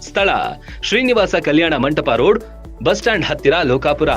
ಸ್ಥಳ Srinivasa Kalyana Mantapa road bus stand ಹತ್ತಿರ ಲೋಕಾಪುರ.